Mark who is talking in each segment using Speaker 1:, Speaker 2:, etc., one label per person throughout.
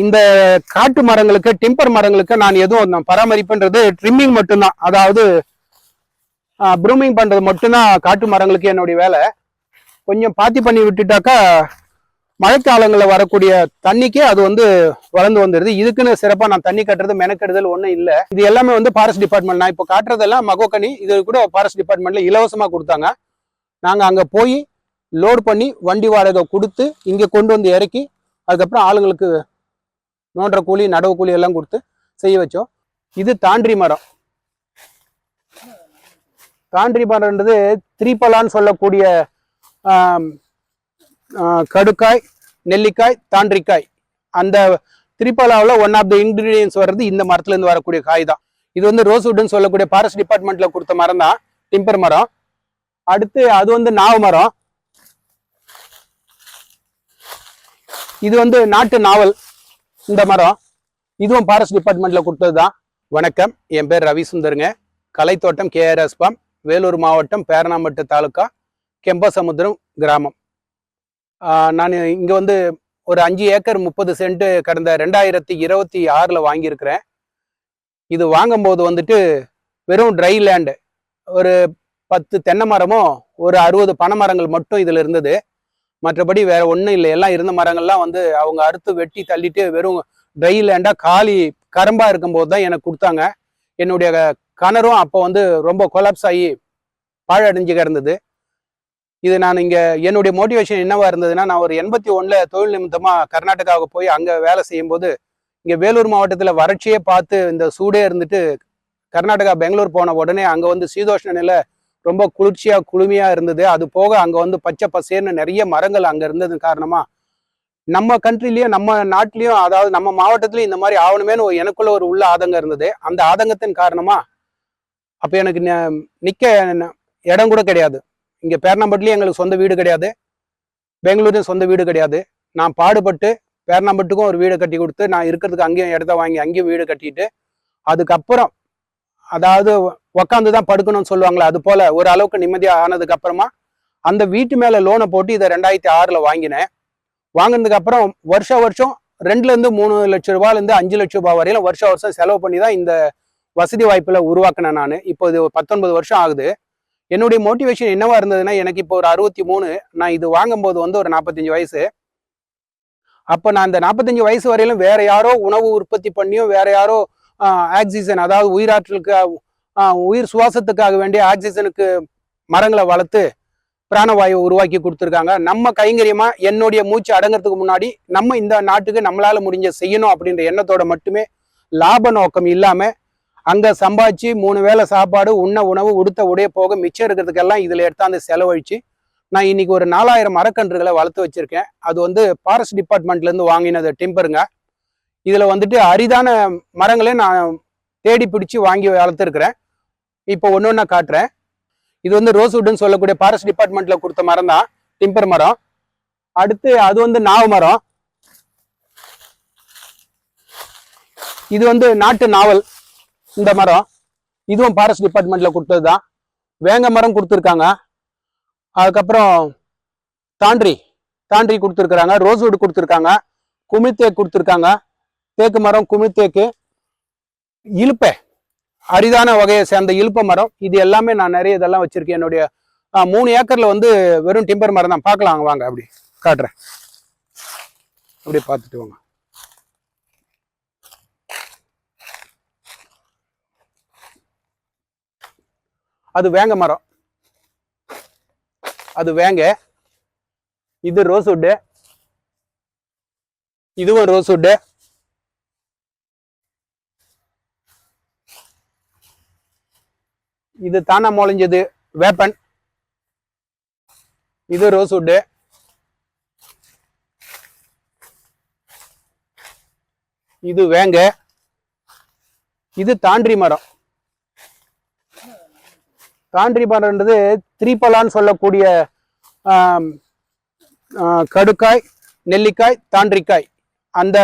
Speaker 1: இந்த காட்டு மரங்களுக்கு டிம்பர் மரங்களுக்கு நான் எதுவும் நான் பராமரிப்புன்றது ட்ரிம்மிங் மட்டும்தான். அதாவது ப்ரூமிங் பண்ணுறது மட்டும்தான் காட்டு மரங்களுக்கு என்னுடைய வேலை. கொஞ்சம் பாத்தி பண்ணி விட்டுட்டாக்கா மழைக்காலங்களில் வரக்கூடிய தண்ணிக்கே அது வந்து வளர்ந்து வந்துடுது இதுக்குன்னு சிறப்பாக நான் தண்ணி கட்டுறது மெனக்கெடுதல் ஒன்றும் இல்லை. இது எல்லாமே வந்து ஃபாரஸ்ட் டிபார்ட்மெண்ட் நான் இப்போ காட்டுறதெல்லாம் மகோக்கனி இது கூட ஃபாரஸ்ட் டிபார்ட்மெண்ட்டில் இலவசமாக கொடுத்தாங்க. நாங்கள் அங்கே போய் லோடு பண்ணி வண்டி வாடகை கொடுத்து இங்கே கொண்டு வந்து இறக்கி அதுக்கப்புறம் ஆளுங்களுக்கு நோன்ற கூலி நடவு கூலி எல்லாம் கொடுத்து செய்ய வச்சோம். இது தாண்டி மரம். தாண்டி மரம்ன்றது திரிபலான்னு சொல்லக்கூடிய கடுக்காய் நெல்லிக்காய் தாண்டிக்காய் அந்த திரிபலாவில் ஒன் ஆஃப் த இன்க்ரீடியன்ஸ் வர்றது இந்த மரத்துலேருந்து வரக்கூடிய காய் தான் இது வந்து ரோஸ்வுட்னு சொல்லக்கூடிய ஃபாரஸ்ட் டிபார்ட்மெண்ட்டில் கொடுத்த மரம் தான் டிம்பர் மரம். அடுத்து அது வந்து நாவ மரம். இது வந்து நாட்டு நாவல். இந்த மரம் இதுவும் ஃபாரஸ்ட் டிபார்ட்மெண்ட்டில் கொடுத்தது தான் வணக்கம். என் பேர் ரவி சுந்தருங்க கலைத்தோட்டம் கேஆர்எஸ் பாம். வேலூர் மாவட்டம் பேரணாம்பட்டு தாலுக்கா கெம்பசமுத்திரம் கிராமம். நான் இங்கே வந்து ஒரு அஞ்சு ஏக்கர் முப்பது சென்ட் கடந்த ரெண்டாயிரத்தி இருபத்தி ஆறில் வாங்கியிருக்கிறேன். இது வாங்கும்போது வந்துட்டு வெறும் ட்ரை லேண்டு ஒரு பத்து தென்னை மரமும் ஒரு அறுபது பனை மரங்கள் மட்டும் இதில் இருந்தது. மற்றபடி வேற ஒன்றும் இல்லை. எல்லாம் இருந்த மரங்கள்லாம் வந்து அவங்க அறுத்து வெட்டி தள்ளிட்டு வெறும் ட்ரை லேண்டாக காலி கரம்பா இருக்கும்போது தான் எனக்கு கொடுத்தாங்க. என்னுடைய கணரும் அப்போ வந்து ரொம்ப கொலாப்ஸ் ஆகி பாழடைஞ்சு கிடந்தது. இது நான் இங்கே என்னுடைய மோட்டிவேஷன் என்னவா இருந்ததுன்னா நான் ஒரு எண்பத்தி ஒன்றில் தொழில் நிமித்தமாக கர்நாடகாவுக்கு போய் அங்கே வேலை செய்யும்போது இங்கே வேலூர் மாவட்டத்தில் வறட்சியே பார்த்து இந்த சூடே இருந்துட்டு கர்நாடகா பெங்களூர் போன உடனே அங்கே வந்து சீதோஷ்ண நிலை ரொம்ப குளிர்ச்சியாக குளுமையாக இருந்தது. அது போக அங்கே வந்து பச்சை பசேர்னு நிறைய மரங்கள் அங்கே இருந்தது காரணமாக நம்ம கண்ட்ரிலயும் நம்ம நாட்டிலயும் அதாவது நம்ம மாவட்டத்திலயும் இந்த மாதிரி ஆகணுமேனு எனக்குள்ள ஒரு உள்ள ஆதங்கம் இருந்தது. அந்த ஆதங்கத்தின் காரணமா அப்போ எனக்கு நிக்க ந- இடம் கூட கிடையாது. இங்க பேரணாம்பட்டுலயும் எங்களுக்கு சொந்த வீடு கிடையாது. பெங்களூர்லயும் சொந்த வீடு கிடையாது. நான் பாடுபட்டு பேரணாம்பட்டுக்கும் ஒரு வீடை கட்டி கொடுத்து நான் இருக்கிறதுக்கு அங்கேயும் இடத்த வாங்கி அங்கேயும் வீடு கட்டிட்டு அதுக்கப்புறம் அதாவது உக்காந்து தான் படுக்கணும்னு சொல்லுவாங்களே அது போல ஒரு அளவுக்கு நிம்மதியாக ஆனதுக்கு அப்புறமா அந்த வீட்டு மேலே லோனை போட்டு இதை ரெண்டாயிரத்தி ஆறில் வாங்கினேன். வாங்கினதுக்கு அப்புறம் வருஷ வருஷம் ரெண்டுலேருந்து மூணு லட்சம் ரூபாயிலேருந்து அஞ்சு லட்ச ரூபாய் வரையிலும் வருஷம் வருஷம் செலவு பண்ணி தான் இந்த வசதி வாய்ப்பில் உருவாக்கினேன் நான். இப்போ இது ஒரு பத்தொன்பது வருஷம் ஆகுது. என்னுடைய மோட்டிவேஷன் என்னவா இருந்ததுன்னா எனக்கு இப்போ ஒரு அறுபத்தி மூணு நான் இது வாங்கும்போது வந்து ஒரு நாற்பத்தஞ்சு வயசு. அப்போ நான் அந்த நாற்பத்தஞ்சு வயசு வரையிலும் வேற யாரோ உணவு உற்பத்தி பண்ணியும் வேற யாரோ ஆக்சிஜன் அதாவது உயிராற்றலுக்கு உயிர் சுவாசத்துக்காக வேண்டிய ஆக்சிஜனுக்கு மரங்களை வளர்த்து பிராணவாயு உருவாக்கி கொடுத்துருக்காங்க. நம்ம கைங்கரியமா என்னுடைய மூச்சு அடங்கிறதுக்கு முன்னாடி நம்ம இந்த நாட்டுக்கு நம்மளால முடிஞ்ச செய்யணும் அப்படின்ற எண்ணத்தோட மட்டுமே லாப நோக்கம் இல்லாம அங்க சம்பாதிச்சு மூணு வேளை சாப்பாடு உண்ண உணவு உடுத்த உடைய போக மிச்சம் இருக்கிறதுக்கெல்லாம் இதுல எடுத்தாந்து செலவழிச்சு நான் இன்னைக்கு ஒரு நாலாயிரம் மரக்கன்றுகளை வளர்த்து வச்சிருக்கேன். அது வந்து ஃபாரஸ்ட் டிபார்ட்மெண்ட்ல இருந்து வாங்கினது டிம்பருங்க இதுல வந்துட்டு அரிதான மரங்களே நான் தேடி பிடிச்சு வாங்கி வளர்த்துருக்குறேன். இப்போ ஒன்று ஒன்றா காட்டுறேன். இது வந்து ரோஸ்வுட்னு சொல்லக்கூடிய ஃபாரஸ்ட் டிபார்ட்மெண்ட்ல கொடுத்த மரம் தான். டிம்பர் மரம். அடுத்து அது வந்து நாவ மரம். இது வந்து நாட்டு நாவல். இந்த மரம். இதுவும் ஃபாரஸ்ட் டிபார்ட்மெண்ட்ல கொடுத்தது தான். வேங்க மரம் கொடுத்துருக்காங்க. அதுக்கப்புறம் தாண்டி தாண்டி கொடுத்துருக்குறாங்க. ரோஸ்வுட் கொடுத்துருக்காங்க. குமிழ்தேக்கு கொடுத்துருக்காங்க. தேக்கு மரம் குமிழ்தேக்கு இழுப்பை. அரிதான வகையை சேர்ந்த இழுப்ப மரம். இது எல்லாமே நான் நிறைய இதெல்லாம் வச்சிருக்கேன். என்னுடைய மூணு ஏக்கர்ல வந்து வெறும் டிம்பர் மரம் தான் பார்க்கலாம் வாங்க அப்படி. காட்டுறேன். அப்படி பார்த்துட்டு வாங்க. அது வேங்க மரம். அது வேங்க. இது ரோஸ்வுட்டு இதுவும் ரோஸ்வுட்டு இது தானா முளைஞ்சது வேப்பன் இது ரோஸ்வுட்டு இது வேங்க. இது தாண்டி மரம். தாண்டி மரம்ன்றது திரிபலான்னு சொல்லக்கூடிய கடுக்காய் நெல்லிக்காய் தாண்டிக்காய் அந்த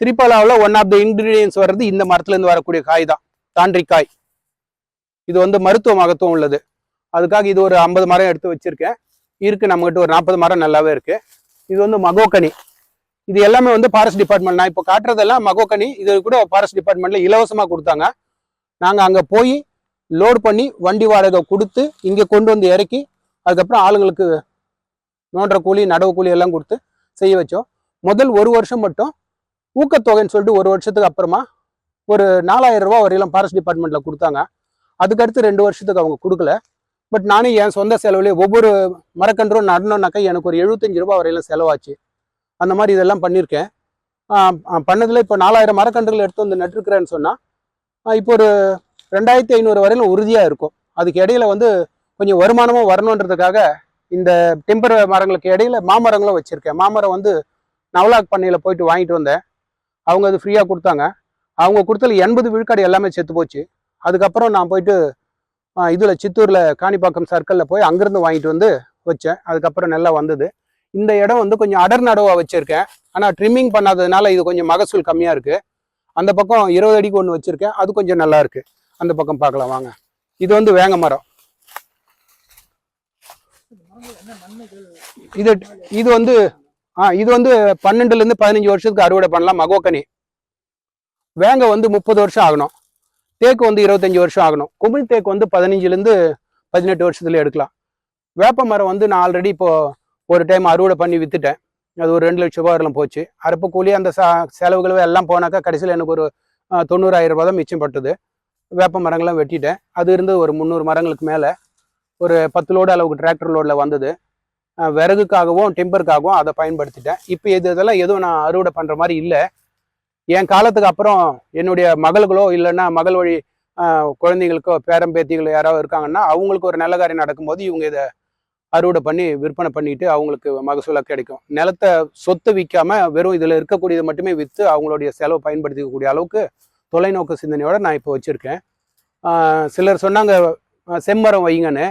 Speaker 1: திரிபலாவில் ஒன் ஆஃப் த இன்க்ரீடியன்ஸ் வர்றது இந்த மரத்துலேருந்து வரக்கூடிய காய் தான். தாண்டிக்காய் இது வந்து மருத்துவ மகத்துவம் உள்ளது. அதுக்காக இது ஒரு ஐம்பது மரம் எடுத்து வச்சிருக்கேன். இருக்கு நம்மகிட்ட ஒரு நாற்பது மரம் நல்லாவே இருக்கு. இது வந்து மகோக்கனி இது எல்லாமே வந்து ஃபாரஸ்ட் டிபார்ட்மெண்ட் நான் இப்போ காட்டுறதெல்லாம் மகோக்கனி இது கூட ஃபாரஸ்ட் டிபார்ட்மெண்ட்ல இலவசமாக கொடுத்தாங்க. நாங்கள் அங்கே போய் லோட் பண்ணி வண்டி வாடகை கொடுத்து இங்கே கொண்டு வந்து இறக்கி அதுக்கப்புறம் ஆளுங்களுக்கு நோன்ற கூலி நடவு கூலி எல்லாம் கொடுத்து செய்ய வச்சோம். முதல் ஒரு வருஷம் மட்டும் ஊக்கத்தொகைன்னு சொல்லிட்டு ஒரு வருஷத்துக்கு அப்புறமா ஒரு நாலாயிரம் ரூபா வரையிலும் ஃபாரஸ்ட் டிபார்ட்மெண்ட்டில் கொடுத்தாங்க. அதுக்கடுத்து ரெண்டு வருஷத்துக்கு அவங்க கொடுக்கல. பட் நானும் என் சொந்த செலவுலேயே ஒவ்வொரு மரக்கன்றும் நடணும்னாக்கா எனக்கு ஒரு எழுபத்தஞ்சு ரூபாய் வரையிலும் செலவாச்சு. அந்த மாதிரி இதெல்லாம் பண்ணியிருக்கேன் பண்ணதில் இப்போ நாலாயிரம் மரக்கன்றுகள் எடுத்து வந்து நட்டிருக்கிறேன்னு சொன்னால் இப்போ ஒரு ரெண்டாயிரத்தி ஐநூறு வரையிலும் உறுதியாக இருக்கும். அதுக்கு இடையில வந்து கொஞ்சம் வருமானமும் வரணுன்றதுக்காக இந்த டெம்பர் மரங்களுக்கு இடையில மாமரங்களும் வச்சுருக்கேன். மாமரம் வந்து நவலாக் பண்ணையில் போயிட்டு வாங்கிட்டு வந்தேன். அவங்க அது ஃப்ரீயாக கொடுத்தாங்க. அவங்க கொடுத்தல எண்பது விழுக்காடு எல்லாமே செத்து போச்சு. அதுக்கப்புறம் நான் போயிட்டு இதில் சித்தூரில் காணிப்பாக்கம் சர்க்கிளில் போய் அங்கேருந்து வாங்கிட்டு வந்து வச்சேன். அதுக்கப்புறம் நல்லா வந்தது. இந்த இடம் வந்து கொஞ்சம் அடர் நடவாக வச்சுருக்கேன். ஆனால் ட்ரிம்மிங் பண்ணாததுனால இது கொஞ்சம் மகசூல் கம்மியாக இருக்குது அந்த பக்கம் இருபது அடிக்கு ஒன்று வச்சுருக்கேன். அது கொஞ்சம் நல்லா இருக்குது அந்த பக்கம் பார்க்கலாம் வாங்க. இது வந்து வேங்க மரம். இது இது வந்து ஆ இது வந்து பன்னெண்டுலேருந்து பதினஞ்சு வருஷத்துக்கு அறுவடை பண்ணலாம் மகோக்கனி. வேங்க வந்து முப்பது வருஷம் ஆகணும். தேக்கு வந்து இருபத்தஞ்சி வருஷம் ஆகணும். குமிழ் தேக்கு வந்து பதினஞ்சுலேருந்து பதினெட்டு வருஷத்துல எடுக்கலாம். வேப்ப மரம் வந்து நான் ஆல்ரெடி இப்போது ஒரு டைம் அறுவடை பண்ணி வித்துட்டேன். அது ஒரு ரெண்டு லட்ச ரூபாய் வரலாம் போச்சு. அறுப்பு கூலி அந்த சா செலவுகள் எல்லாம் போனாக்கா கடைசியில் எனக்கு ஒரு தொண்ணூறாயிரம் ரூபா தான் மிச்சப்பட்டது வேப்ப மரங்கள்லாம் வெட்டிட்டேன். அது இருந்து ஒரு முந்நூறு மரங்களுக்கு மேலே. ஒரு பத்து லோடு அளவுக்கு டிராக்டர் லோடில் வந்தது. விறகுக்காகவும் டிம்பருக்காகவும் அதை பயன்படுத்திட்டேன். இப்போ இது இதெல்லாம் எதுவும் நான் அறுவடை பண்ணுற மாதிரி இல்லை. என் காலத்துக்கு அப்புறம் என்னுடைய மகள்களோ இல்லைன்னா மகள் வழி குழந்தைங்களுக்கோ பேரம்பேத்திகளோ யாராவது இருக்காங்கன்னா அவங்களுக்கு ஒரு நல்ல காரியம் நடக்கும்போது இவங்க இதை அறுவடை பண்ணி விற்பனை பண்ணிட்டு அவங்களுக்கு மகசூலாக கிடைக்கும். நிலத்தை சொத்து விற்காம வெறும் இதில் இருக்கக்கூடியதை மட்டுமே விற்று அவங்களுடைய செலவை பயன்படுத்திக்கக்கூடிய அளவுக்கு தொலைநோக்கு சிந்தனையோட நான் இப்போ வச்சுருக்கேன். சிலர் சொன்னாங்க செம்மரம் வைங்கன்னு.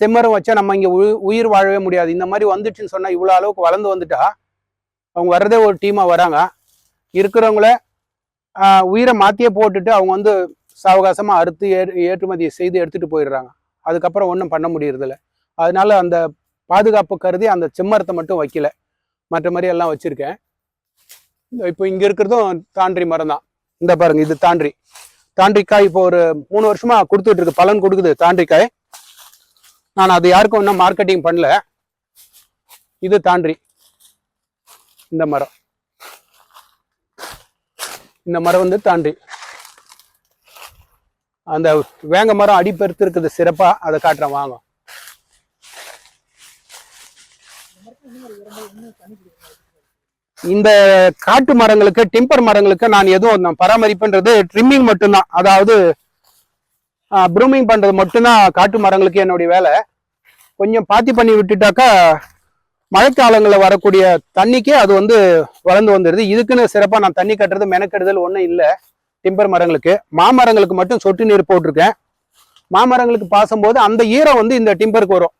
Speaker 1: செம்மரம் வச்சா நம்ம இங்கே உயிர் வாழவே முடியாது. இந்த மாதிரி வந்துச்சுன்னு சொன்னால் இவ்வளோ அளவுக்கு வளர்ந்து வந்துட்டா அவங்க வர்றதே ஒரு டீமாக வராங்க. இருக்கிறவங்கள உயிரை மாற்றியே போட்டுட்டு அவங்க வந்து சாவகாசமாக அறுத்து ஏ ஏற்றுமதி செய்து எடுத்துகிட்டு போயிடுறாங்க. அதுக்கப்புறம் ஒன்றும் பண்ண முடியறதில்ல. அதனால அந்த பாதுகாப்பு கருதி அந்த செம்மரத்தை மட்டும் வைக்கல. மற்ற மாதிரி எல்லாம் வச்சுருக்கேன். இப்போ இங்கே இருக்கிறதும் தாண்டி மரம் தான். இந்த பாருங்க இது தாண்டி தாண்டிக்காய் இப்போ ஒரு மூணு வருஷமா கொடுத்துட்டு இருக்கு. பலன் கொடுக்குது தாண்டிக்காய். நான் அது யாருக்கும் இன்னும் மார்க்கெட்டிங் பண்ணல. இது தாண்டி இந்த மரம். இந்த மரம் வந்து தாண்டி. அந்த வேங்க மரம் அடிப்பெருத்து இருக்குது சிறப்பாக அதை காட்டுறேன் வாங்க. இந்த காட்டு மரங்களுக்கு டிம்பர் மரங்களுக்கு நான் எதுவும் நான் பராமரிப்புன்றது ட்ரிம்மிங் மட்டும்தான். அதாவது ப்ரூமிங் பண்ணுறது மட்டும்தான் காட்டு மரங்களுக்கு என்னுடைய வேலை. கொஞ்சம் பாத்தி பண்ணி விட்டுட்டாக்கா மழைக்காலங்களில் வரக்கூடிய தண்ணிக்கே அது வந்து வளர்ந்து வந்துடுது. இதுக்குன்னு சிறப்பாக நான் தண்ணி கட்டுறது மெனக்கெடுதல் ஒன்றும் இல்லை. டிம்பர் மரங்களுக்கு. மாமரங்களுக்கு மட்டும் சொட்டு நீர் போட்டிருக்கேன். மாமரங்களுக்கு பாசும்போது அந்த ஈரம் வந்து இந்த டிம்பருக்கு வரும்.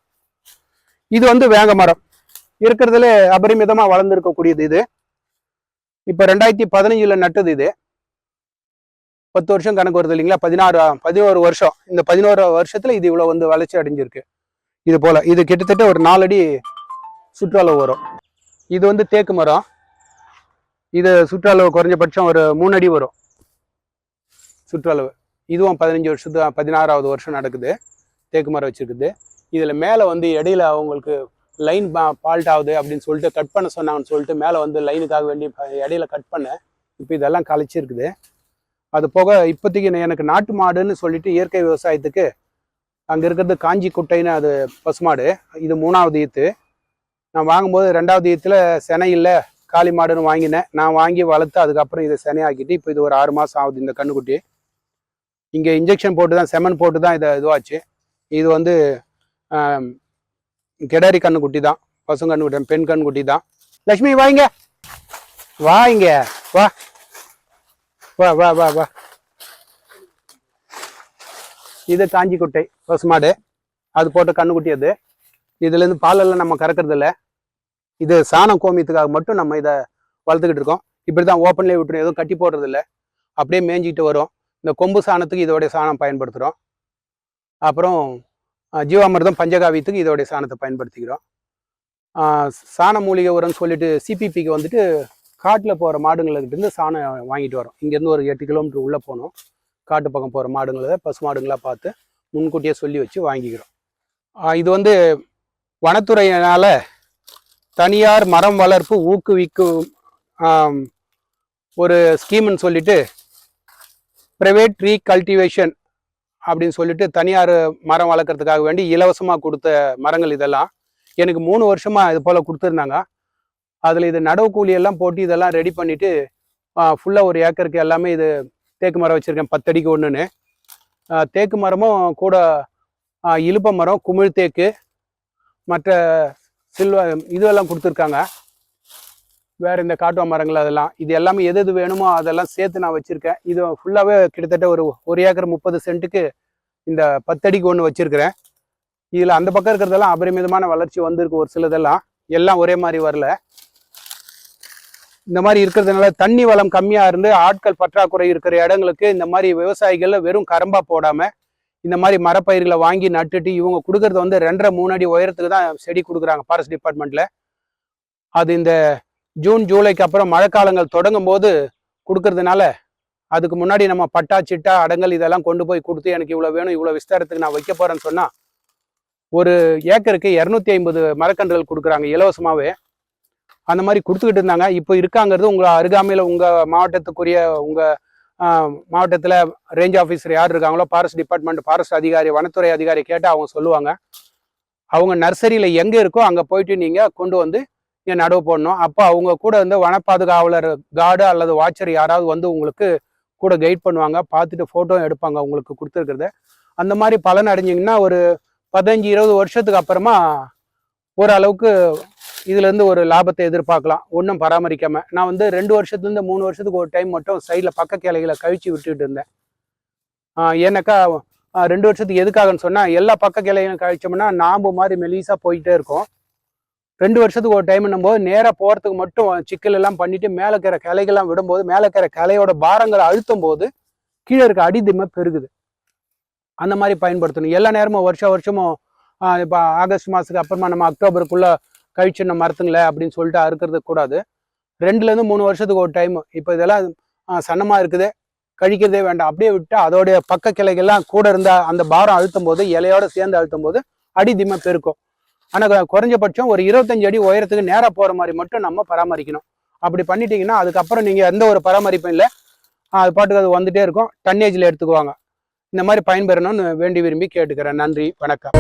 Speaker 1: இது வந்து வேங்க மரம். இருக்கிறதுல அபரிமிதமாக வளர்ந்துருக்கக்கூடியது இது. இப்போ ரெண்டாயிரத்தி பதினஞ்சில் நட்டது இது. பத்து வருஷம் கணக்கு வருது இல்லைங்களா? பதினாறு பதினோரு வருஷம். இந்த பதினோரு வருஷத்தில் இது இவ்வளோ வந்து வளர்ச்சி அடைஞ்சிருக்கு. இது போல். இது கிட்டத்தட்ட ஒரு நாலடி சுற்றளவு வரும். இது வந்து தேக்கு மரம். இது சுற்றளவு குறைஞ்சபட்சம் ஒரு மூணு அடி வரும். சுற்றளவு இதுவும் பதினஞ்சு வருஷத்து பதினாறாவது வருஷம் நடக்குது. தேக்கு மரம் வச்சுருக்குது. இதில் மேலே வந்து இடையில அவங்களுக்கு லைன் ஃபால்ட் ஆகுது அப்படின்னு சொல்லிட்டு கட் பண்ண சொன்னாங்கன்னு சொல்லிட்டு மேலே வந்து லைனுக்காக வேண்டி இடையில கட் பண்ணேன் இப்போ இதெல்லாம் கழிச்சிருக்குது. அது போக இப்போதைக்கு எனக்கு நாட்டு மாடுன்னு சொல்லிட்டு இயற்கை விவசாயத்துக்கு அங்கே இருக்கிறது காஞ்சி குட்டைன்னு அது பசுமாடு. இது மூணாவது ஈத்து. நான் வாங்கும்போது ரெண்டாவது ஈத்துல செனை இல்லை காளி மாடுன்னு வாங்கினேன். நான் வாங்கி வளர்த்து அதுக்கப்புறம் இதை செனையாக்கிட்டு இப்போ இது ஒரு ஆறு மாதம் ஆகுது இந்த கண்ணுக்குட்டி இங்கே இன்ஜெக்ஷன் போட்டு தான் செமன் போட்டு தான் இதை இதுவாச்சு. இது வந்து கெடாரி கண்ணுக்குட்டி தான் பசு கண்ணுக்குட்டி பெண் கண்ணுக்குட்டி தான் லக்ஷ்மி வாங்க. வாங்க. வா. வா வா வா வா. இது காஞ்சி குட்டை பசுமாடு அது போட்ட கண்ணுக்குட்டி அது. இதுலேருந்து பாலெல்லாம் நம்ம கறக்கிறது இது சாணம் கோமியத்துக்காக மட்டும் நம்ம இதை வளர்த்துக்கிட்டு இருக்கோம். இப்படி தான் ஓப்பன்லேயே விட்டுரும். எதுவும் கட்டி போடுறதில்ல. அப்படியே மேய்ஞ்சிக்கிட்டு வரும். இந்த கொம்பு சாணத்துக்கு இதோடைய சாணம் பயன்படுத்துகிறோம் அப்புறம் ஜீவாமிர்தம் பஞ்சகாவியத்துக்கு இதோடைய சாணத்தை பயன்படுத்திக்கிறோம். சாண மூலிகை உரம்னு சொல்லிட்டு சிபிபிக்கு வந்துட்டு காட்டில் போகிற மாடுங்கள்கிட்டருந்து சாணம் வாங்கிட்டு வரோம். இங்கேருந்து ஒரு எட்டு கிலோமீட்டர் உள்ளே போனோம். காட்டு பக்கம் போகிற மாடுங்களை பசு மாடுங்களாக பார்த்து முன்கூட்டியே சொல்லி வச்சு வாங்கிக்கிறோம். இது வந்து வனத்துறையினால் தனியார் மரம் வளர்ப்பு ஊக்குவிக்கும் ஒரு ஸ்கீம்னு சொல்லிட்டு ப்ரைவேட் ரீ கல்டிவேஷன் அப்படின்னு சொல்லிட்டு தனியார் மரம் வளர்க்குறதுக்காக வேண்டி இலவசமாக கொடுத்த மரங்கள் இதெல்லாம். எனக்கு மூணு வருஷமாக இது போல் கொடுத்துருந்தாங்க. அதில் இது நடவு கூலியெல்லாம் போட்டு இதெல்லாம் ரெடி பண்ணிவிட்டு ஃபுல்லாக ஒரு ஏக்கருக்கு எல்லாமே இது தேக்கு மரம் வச்சுருக்கேன் பத்தடிக்கு ஒன்றுன்னு தேக்கு மரமும் கூட இழுப்ப மரம் குமிழ் தேக்கு மற்ற சில்வ இதுவெல்லாம் கொடுத்துருக்காங்க. வேறு இந்த காட்டுவா மரங்கள் அதெல்லாம் இது எல்லாமே எது எது வேணுமோ அதெல்லாம் சேர்த்து நான் வச்சுருக்கேன். இது ஃபுல்லாகவே கிட்டத்தட்ட ஒரு ஒரு ஏக்கர் முப்பது சென்ட்டுக்கு இந்த பத்தடிக்கு ஒன்று வச்சுருக்கிறேன். இதில் அந்த பக்கம் இருக்கிறதெல்லாம் அபரிமிதமான வளர்ச்சி வந்திருக்கு ஒரு சிலதெல்லாம். எல்லாம் ஒரே மாதிரி வரல. இந்த மாதிரி இருக்கிறதுனால தண்ணி வளம் கம்மியாக இருந்து ஆட்கள் பற்றாக்குறை இருக்கிற இடங்களுக்கு இந்த மாதிரி விவசாயிகள் வெறும் கரம்பா போடாமல் இந்த மாதிரி மரப்பயிர்களை வாங்கி நட்டுட்டு இவங்க கொடுக்கறது வந்து ரெண்டரை மூணு அடி உயரத்துக்கு தான் செடி கொடுக்குறாங்க ஃபாரஸ்ட் டிபார்ட்மெண்ட்டில் அது இந்த ஜூன் ஜூலைக்கு அப்புறம் மழைக்காலங்கள் தொடங்கும் போது கொடுக்கறதுனால அதுக்கு முன்னாடி நம்ம பட்டா சிட்டா அடங்கல் இதெல்லாம் கொண்டு போய் கொடுத்து எனக்கு இவ்வளோ வேணும் இவ்வளோ விஸ்தாரத்துக்கு நான் வைக்க போகிறேன்னு சொன்னால் ஒரு ஏக்கருக்கு இரநூத்தி ஐம்பது மரக்கன்றுகள் கொடுக்குறாங்க இலவசமாகவே அந்த மாதிரி கொடுத்துக்கிட்டு இருந்தாங்க. இப்போ இருக்காங்கிறது உங்கள் அருகாமையில் உங்கள் மாவட்டத்துக்குரிய உங்கள் மாவட்டத்தில் ரேஞ்ச் ஆஃபீஸர் யார் இருக்காங்களோ ஃபாரஸ்ட் டிபார்ட்மெண்ட் ஃபாரஸ்ட் அதிகாரி வனத்துறை அதிகாரி கேட்டால் அவங்க சொல்லுவாங்க. அவங்க நர்சரியில் எங்கே இருக்கோ அங்கே போயிட்டு நீங்கள் கொண்டு வந்து இங்கே நடவு போடணும். அப்போ அவங்க கூட வந்து வன பாதுகாவலர் கார்டு அல்லது வாட்சர் யாராவது வந்து உங்களுக்கு கூட கைட் பண்ணுவாங்க. பார்த்துட்டு ஃபோட்டோ எடுப்பாங்க உங்களுக்கு கொடுத்துருக்குறத. அந்த மாதிரி பலன் அடைஞ்சிங்கன்னா ஒரு பதினஞ்சு இருபது வருஷத்துக்கு அப்புறமா ஓரளவுக்கு இதுலேருந்து ஒரு லாபத்தை எதிர்பார்க்கலாம். ஒன்றும் பராமரிக்காம. நான் வந்து ரெண்டு வருஷத்துலேருந்து மூணு வருஷத்துக்கு ஒரு டைம் மட்டும் சைடில் பக்க கிளைகளை கழிச்சு விட்டுட்டு இருந்தேன். ஏன்னாக்கா ரெண்டு வருஷத்துக்கு எதுக்காகன்னு சொன்னால் எல்லா பக்க கிளைகளும் கழிச்சோம்னா நாம்பு மாதிரி மெலிசாக போயிட்டே இருக்கும். ரெண்டு வருஷத்துக்கு ஒரு டைம் போது நேராக போகிறதுக்கு மட்டும் சிக்கல் எல்லாம் பண்ணிவிட்டு மேலே இருக்கிற கிளைகள்லாம் விடும்போது மேலே இருக்கிற கிளையோட பாரங்களை அழுத்தும் போது கீழே இருக்க அடிதிமை பெருகுது. அந்த மாதிரி பயன்படுத்தணும். எல்லா நேரமும் வருஷம் வருஷமும் இப்போ ஆகஸ்ட் மாதத்துக்கு அப்புறமா நம்ம அக்டோபருக்குள்ளே கழிச்சிடன மரத்துங்களே அப்படின்னு சொல்லிட்டு அறுக்கிறது கூடாது. ரெண்டுலேருந்து மூணு வருஷத்துக்கு ஒரு டைம் இப்போ இதெல்லாம் சன்னமாக இருக்குது. கழிக்கிறதே வேண்டாம். அப்படியே விட்டு அதோடைய பக்க கிளைகள்லாம் கூட இருந்த அந்த பாரம் அழுத்தும் போது இலையோட சேர்ந்து அழுத்தும் போது அடி திமை பெருக்கும். ஆனால் குறைஞ்சபட்சம் ஒரு இருபத்தஞ்சு அடி உயரத்துக்கு நேராக போகிற மாதிரி மட்டும் நம்ம பராமரிக்கணும். அப்படி பண்ணிட்டீங்கன்னா அதுக்கப்புறம் நீங்கள் எந்த ஒரு பராமரிப்பும் இல்லை. அது பாட்டுக்கு அது வந்துட்டே இருக்கும். டன்னேஜில் எடுத்துக்குவாங்க. இந்த மாதிரி பயன்பெறணும்னு வேண்டி விரும்பி கேட்டுக்கிறேன். நன்றி. வணக்கம்.